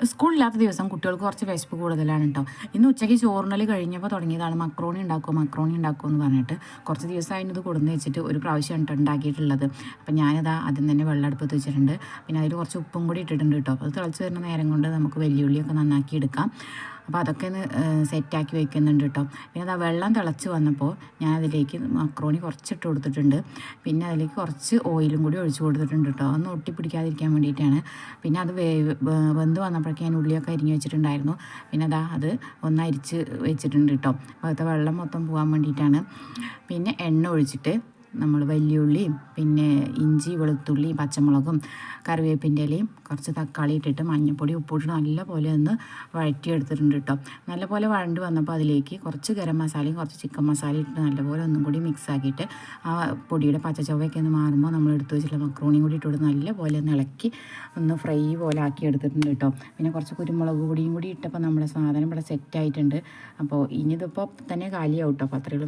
സ്കൂളില്ലാത്ത ദിവസം കുട്ടികൾക്ക് കുറച്ച് വിശപ്പ് കൂടുതലാണ് കേട്ടോ ഇന്ന് ഉച്ചയ്ക്ക് ചോറിനൽ കഴിഞ്ഞപ്പോൾ തുടങ്ങിയതാണ് മക്രോണി ഉണ്ടാക്കുമോ മക്രോണി ഉണ്ടാക്കുമോ എന്ന് പറഞ്ഞിട്ട് കുറച്ച് ദിവസമായി ഇത് കൊടുന്ന് വെച്ചിട്ട് ഒരു പ്രാവശ്യം ഉണ്ടാക്കിയിട്ടുള്ളത്. അപ്പം ഞാനിതാ ആദ്യം തന്നെ വെള്ളം അടുപ്പത്ത് വെച്ചിട്ടുണ്ട്. പിന്നെ അതിൽ കുറച്ച് ഉപ്പും കൂടി ഇട്ടിട്ടുണ്ട് കേട്ടോ അപ്പോൾ അത് തിളച്ച് വരുന്ന നേരം കൊണ്ട് നമുക്ക് വെല്ലുള്ളിയൊക്കെ നന്നാക്കി എടുക്കാം. അപ്പോൾ അതൊക്കെ ഒന്ന് സെറ്റാക്കി വയ്ക്കുന്നുണ്ട് കേട്ടോ. പിന്നെ അതാ വെള്ളം തിളച്ച് വന്നപ്പോൾ ഞാൻ അതിലേക്ക് മക്രോണി കുറച്ചിട്ട് കൊടുത്തിട്ടുണ്ട്. പിന്നെ അതിലേക്ക് കുറച്ച് ഓയിലും കൂടി ഒഴിച്ചു കൊടുത്തിട്ടുണ്ട് കേട്ടോ. ഒന്ന് ഒട്ടിപ്പിടിക്കാതിരിക്കാൻ വേണ്ടിയിട്ടാണ്. പിന്നെ അത് വെന്ത് വന്നപ്പോഴേക്കും ഞാൻ ഉള്ളിയൊക്കെ അരിഞ്ഞ് വെച്ചിട്ടുണ്ടായിരുന്നു. പിന്നെ അതാ അത് ഒന്ന് അരിച്ച് വെച്ചിട്ടുണ്ട് കേട്ടോ. അപ്പോഴത്തെ വെള്ളം മൊത്തം പോകാൻ വേണ്ടിയിട്ടാണ്. പിന്നെ എണ്ണ ഒഴിച്ചിട്ട് നമ്മൾ വലിയുള്ളിയും പിന്നെ ഇഞ്ചി വെളുത്തുള്ളി പച്ചമുളകും കറിവേപ്പിന്റെ ഇലയും കുറച്ച് തക്കാളി ഇട്ടിട്ട് മഞ്ഞൾപ്പൊടി ഉപ്പിട്ട് നല്ല പോലെ ഒന്ന് വഴറ്റിയെടുത്തിട്ടുണ്ട് കേട്ടോ. നല്ല പോലെ വഴണ്ട് വന്നപ്പോൾ അതിലേക്ക് കുറച്ച് ഗരം മസാലയും കുറച്ച് ചിക്കൻ മസാലയും ഇട്ടിട്ട് നല്ലപോലെ ഒന്നും കൂടി മിക്സ് ആക്കിയിട്ട് ആ പൊടിയുടെ പച്ചച്ചവയൊക്കെ ഒന്ന് മാറുമ്പോൾ നമ്മൾ എടുത്ത് വെച്ചിട്ടുള്ള മക്രോണിയും കൂടി ഇട്ടുകൊണ്ട് നല്ല പോലെ ഒന്ന് ഇളക്കി ഒന്ന് ഫ്രൈ പോലെ ആക്കി എടുത്തിട്ടുണ്ട് കേട്ടോ. പിന്നെ കുറച്ച് കുരുമുളക് പൊടിയും കൂടി ഇട്ടപ്പോൾ നമ്മുടെ സാധനം ഇവിടെ സെറ്റ് ആയിട്ടുണ്ട്. അപ്പോൾ ഇനിയിതിപ്പോൾ തന്നെ കാലിയാവും കേട്ടോ. അപ്പോൾ അത്രയുള്ളൂ